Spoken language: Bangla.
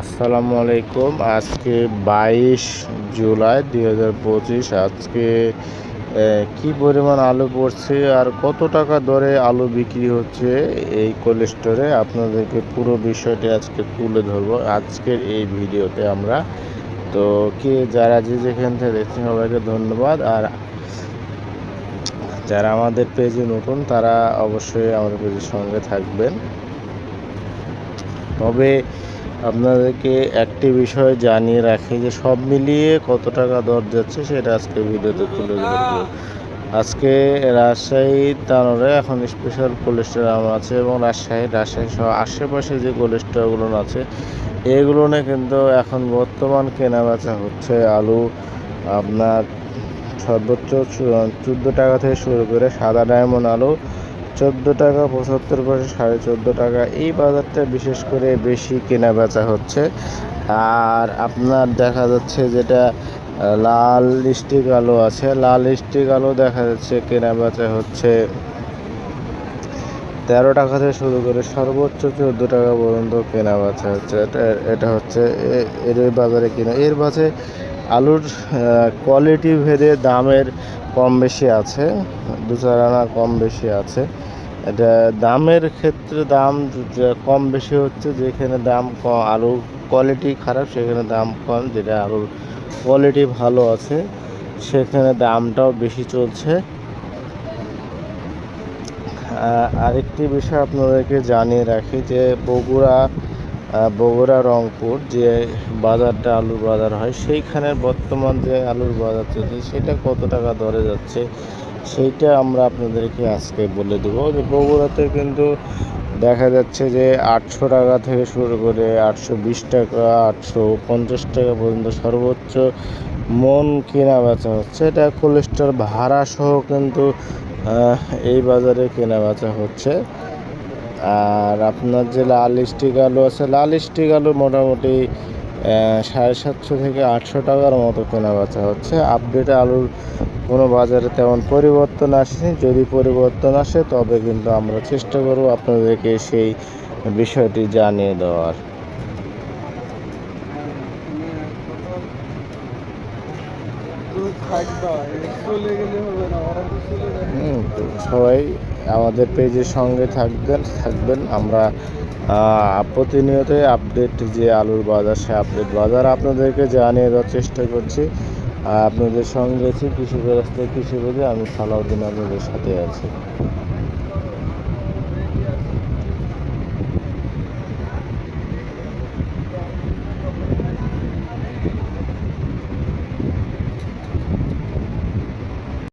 আসসালামু আলাইকুম। আজকে বাইশ জুলাই দুই হাজার পঁচিশ। আজকে কি পরিমাণ আলু পড়ছে আর কত টাকা দরে আলু বিক্রি হচ্ছে এই কোল্ড স্টোরে? আপনাদেরকে পুরো বিষয়টি আজকে তুলে ধরবো আজকের এই ভিডিওতে আমরা। তো কে, যারা যে যেখান থেকে দেখছেন সবাইকে ধন্যবাদ। আর যারা আমাদের পেজে নতুন, তারা অবশ্যই আমাদের পেজের সঙ্গে থাকবেন। তবে আপনাদেরকে একটি বিষয় জানিয়ে রাখি যে সব মিলিয়ে কত টাকা দর যাচ্ছে সেটা আজকে ভিডিওতে তুলে ধরবো। আজকে রাজশাহী তানোরে এখন স্পেশাল কোলেস্ট্রল আম আছে এবং রাজশাহী রাজশাহী সহ আশেপাশে যে কোলেস্ট্রলগুলো আছে, এগুলো নিয়ে কিন্তু এখন বর্তমান কেনা বেচা হচ্ছে। আলু, আপনার সর্বোচ্চ চোদ্দ টাকা থেকে শুরু করে সাদা ডায়মন্ড আলু চোদ্দ টাকা, পঁচাত্তর পয়সা সাড়ে চোদ্দ টাকা। এই বাজারটা বিশেষ করে বেশি কেনা বেচা হচ্ছে। আর আপনার দেখা যাচ্ছে যেটা লাল স্টিক আলু আছে। লাল স্টিক আলু দেখা যাচ্ছে কেনা বেচা হচ্ছে তেরো টাকা থেকে শুরু করে সর্বোচ্চ চোদ্দ টাকা পর্যন্ত কেনা বেচা হচ্ছে। এটা এটা হচ্ছে এর বাজারে কেনা। এর মাঝে আলুর কোয়ালিটি ভেদে দামের কম বেশি আছে দু চার আনা কম বেশি আছে। এটা দামের ক্ষেত্রে দাম কম বেশি হচ্ছে, যেখানে দাম কম আলু কোয়ালিটি খারাপ, সেখানে দাম কম, যেটা আলুর কোয়ালিটি ভালো আছে, সেখানে দামটাও বেশি চলছে। আরেকটি বিষয় আপনাদেরকে জানিয়ে রাখি যে বগুড়া বগুড়া, রংপুর যে বাজারটা আলুর বাজার হয় সেইখানের বর্তমান যে আলুর বাজার চলছে, সেটা কত টাকা দরে যাচ্ছে, সেইটা আমরা আপনাদেরকে আজকে বলে দেবো। যে বগুড়াতে কিন্তু দেখা যাচ্ছে যে আটশো টাকা থেকে শুরু করে আটশো বিশ টাকা, আটশো পঞ্চাশ টাকা পর্যন্ত সর্বোচ্চ মন কেনা বেচা হচ্ছে। এটা কোলেস্টার ভাড়া সহ কিন্তু এই বাজারে কেনা বেচা হচ্ছে। আর আপনার যে লাল স্টিক আলু আছে লাল স্টিক আলু মোটামুটি সাড়ে সাতশো থেকে আটশো টাকার মতো কেনা বেচা হচ্ছে। আপডেটে আলুর কোনো বাজারে তেমন পরিবর্তন আসেনি। যদি পরিবর্তন আসে তবে কিন্তু আমরা চেষ্টা করব আপনাদেরকে সেই বিষয়টি জানিয়ে দেওয়ার। সবাই আমাদের পেজের সঙ্গে থাকবেন থাকবেন। আমরা প্রতিনিয়তই আপডেট যে আলুর বাজার, সে আপডেট বাজার আপনাদেরকে জানিয়ে দেওয়ার চেষ্টা করছি। আপনাদের সঙ্গে আছি কৃষি ব্যবস্থা কৃষি আমি সালাউদ্দিন আপনাদের সাথে আছি।